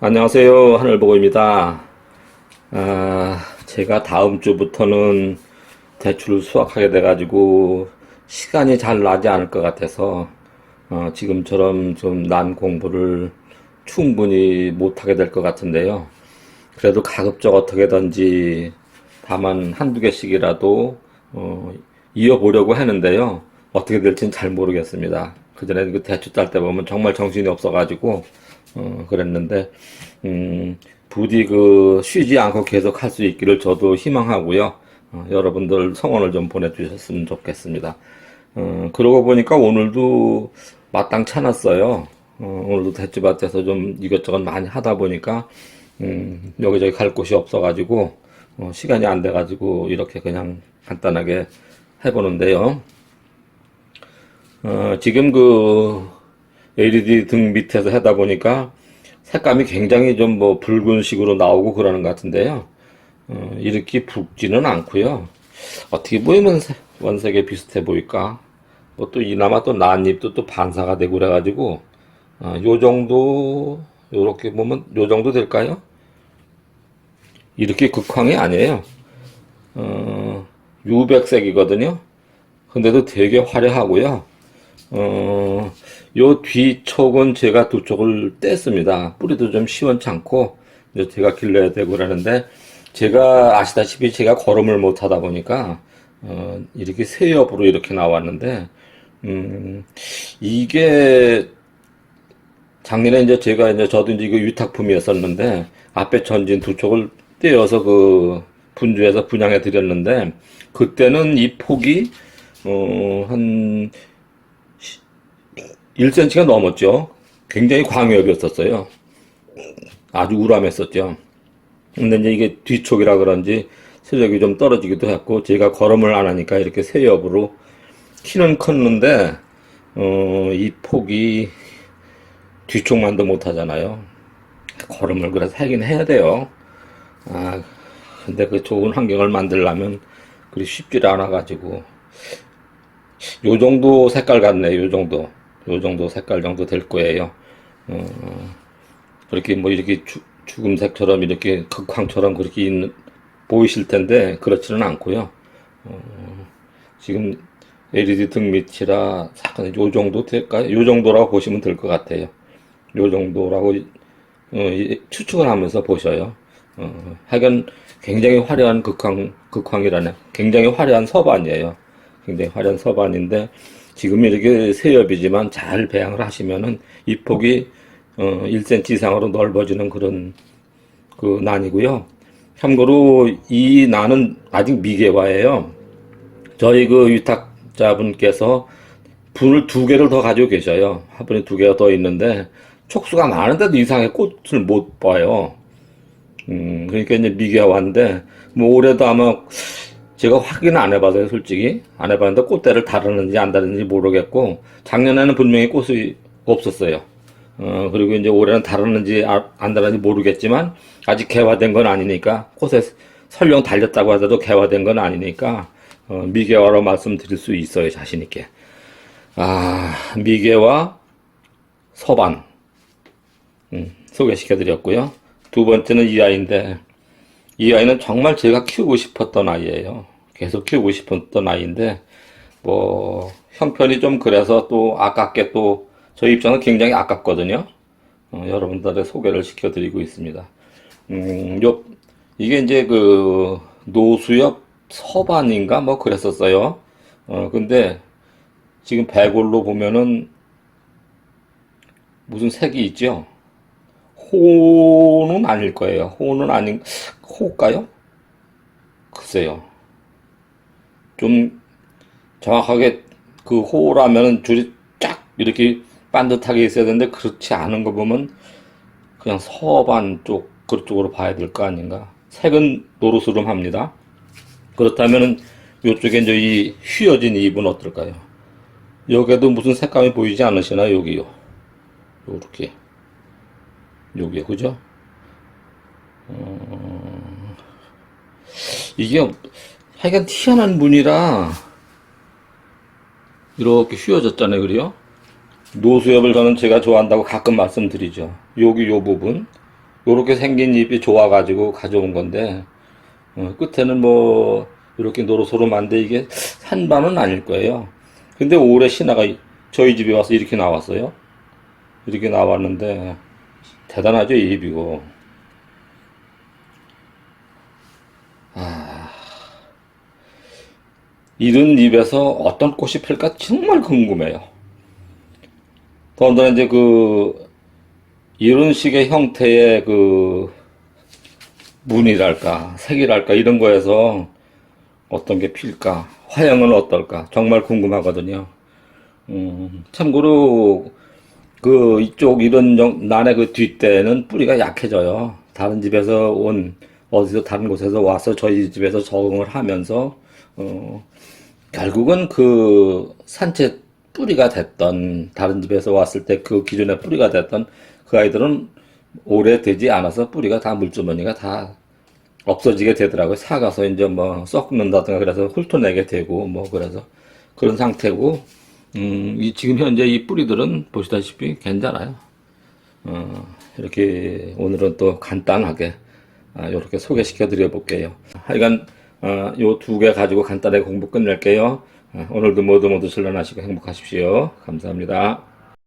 안녕하세요. 하늘보고입니다. 아, 제가 다음 주부터는 대출을 수확하게 돼가지고 시간이 잘 나지 않을 것 같아서 어, 지금처럼 좀 난 공부를 충분히 못하게 될 것 같은데요. 그래도 가급적 어떻게든지 다만 한두 개씩이라도 어, 이어보려고 하는데요. 어떻게 될지는 잘 모르겠습니다. 그전에 그 대출 딸 때 보면 정말 정신이 없어가지고 어, 그랬는데 음, 부디 그 쉬지 않고 계속 할 수 있기를 저도 희망하고요. 어, 여러분들 성원을 좀 보내주셨으면 좋겠습니다. 어, 그러고 보니까 오늘도 마땅치 않았어요. 어, 오늘도 대추밭에서 좀 이것저것 많이 하다 보니까 음, 여기저기 갈 곳이 없어가지고 어, 시간이 안 돼가지고 이렇게 그냥 간단하게 해보는데요. 어, 지금 그 LED 등 밑에서 하다 보니까 색감이 굉장히 좀 뭐 붉은 식으로 나오고 그러는 것 같은데요. 어, 이렇게 붉지는 않고요. 어떻게 보이면 세- 원색에 비슷해 보일까? 뭐 또 이나마 또 난잎도 또 반사가 되고 그래가지고 어, 요 정도 요렇게 보면 요 정도 될까요? 이렇게 극황이 아니에요. 어, 유백색이거든요. 근데도 되게 화려하고요. 어, 요 뒤쪽은 제가 두 쪽을 뗐습니다. 뿌리도 좀 시원찮고, 이제 제가 길러야 되고 그러는데, 제가 아시다시피 제가 걸음을 못 하다 보니까, 어, 이렇게 세엽으로 이렇게 나왔는데, 음, 이게, 작년에 이제 제가 이제 저도 이제 이거 위탁품이었었는데, 앞에 전진 두 쪽을 떼어서 그 분주해서 분양해 드렸는데, 그때는 이 폭이, 어, 한 1cm가 넘었죠. 굉장히 광역이었었어요. 아주 우람했었죠. 근데 이제 이게 뒤쪽이라 그런지 세력이 좀 떨어지기도 했고, 제가 걸음을 안 하니까 이렇게 세엽으로 키는 컸는데, 어, 이 폭이 뒤쪽만도 못 하잖아요. 걸음을 그래서 하긴 해야 돼요. 아, 근데 그 좋은 환경을 만들려면 그리 쉽지를 않아 가지고, 요 정도 색깔 같네, 요 정도. 요 정도 색깔 정도 될 거예요. 어, 그렇게 뭐 이렇게 주, 죽음색처럼 이렇게 극황처럼 그렇게 있는, 보이실 텐데, 그렇지는 않고요. 어, 지금 LED 등 밑이라 약간 요 정도 될까요? 요 정도라고 보시면 될 것 같아요. 요 정도라고 어, 이- 추측을 하면서 보셔요. 어, 하여간 굉장히 화려한 극황, 극황이라네. 굉장히 화려한 서반이에요. 굉장히 화려한 서반인데, 지금 이렇게 세엽이지만 잘 배양을 하시면은 이 폭이 어, 1cm 이상으로 넓어지는 그런 그 난이고요. 참고로 이 난은 아직 미개화예요. 저희 그 위탁자분께서 분을 두 개를 더 가지고 계셔요. 화분이 두 개가 더 있는데 촉수가 많은데도 이상하게 꽃을 못 봐요. 음, 그러니까 이제 미개화인데 뭐 올해도 아마 제가 확인 안 해봐서요, 솔직히. 안 해봤는데 꽃대를 다루는지 안 다루는지 모르겠고, 작년에는 분명히 꽃이 없었어요. 어, 그리고 이제 올해는 다루는지 아- 안 다루는지 모르겠지만, 아직 개화된 건 아니니까, 꽃에 설령 달렸다고 하더라도 개화된 건 아니니까, 어, 미개화로 말씀드릴 수 있어요, 자신있게. 아, 미개화, 서반, 음, 소개시켜드렸고요. 두 번째는 이 아이인데, 이 아이는 정말 제가 키우고 싶었던 아이예요. 계속 키우고 싶었던 아이인데, 뭐, 형편이 좀 그래서 또 아깝게 또, 저희 입장은 굉장히 아깝거든요. 어, 여러분들의 소개를 시켜드리고 있습니다. 음, 요, 이게 이제 그, 노수엽 서반인가 뭐 그랬었어요. 어, 근데, 지금 배골로 보면은, 무슨 색이 있죠? 호는 아닐 거예요. 호는 아닌, 호일까요? 글쎄요. 좀 정확하게 그 호라면은 줄이 쫙 이렇게 반듯하게 있어야 되는데 그렇지 않은 거 보면 그냥 서반 쪽 그쪽으로 봐야 될 거 아닌가. 색은 노르스름합니다. 그렇다면은 요쪽에 이제 이 휘어진 잎은 어떨까요? 여기에도 무슨 색감이 보이지 않으시나요? 여기요. 요렇게. 여기요. 그죠? 이게 하여간 희한한 문이라 이렇게 휘어졌잖아요, 그래요? 노수엽을 저는 제가 좋아한다고 가끔 말씀드리죠. 여기 요 부분, 요렇게 생긴 잎이 좋아 가지고 가져온 건데, 어, 끝에는 뭐, 이렇게 노릇소름한데 이게 산반은 아닐 거예요. 근데 올해 신화가 이- 저희 집에 와서 이렇게 나왔어요. 이렇게 나왔는데, 대단하죠, 이 잎이고. 이런 잎에서 어떤 꽃이 필까 정말 궁금해요. 더군다나 이제 그, 이런 식의 형태의 그, 무늬랄까, 색이랄까, 이런 거에서 어떤 게 필까, 화형은 어떨까, 정말 궁금하거든요. 음, 참고로, 그, 이쪽 이런 정- 난의 그 뒷대는 뿌리가 약해져요. 다른 집에서 온, 어디서 다른 곳에서 와서 저희 집에서 적응을 하면서, 어, 결국은 그 산채 뿌리가 됐던 다른 집에서 왔을 때 그 기존의 뿌리가 됐던 그 아이들은 오래 되지 않아서 뿌리가 다 물주머니가 다 없어지게 되더라고요. 사가서 이제 뭐 썩는다든가 그래서 훑어내게 되고 뭐 그래서 그런 상태고 음, 이 지금 현재 이 뿌리들은 보시다시피 괜찮아요. 어, 이렇게 오늘은 또 간단하게 아, 이렇게 소개시켜 드려 볼게요. 하여간 어, 요두 개 가지고 간단하게 공부 끝낼게요. 어, 오늘도 모두 모두 신론하시고 행복하십시오. 감사합니다.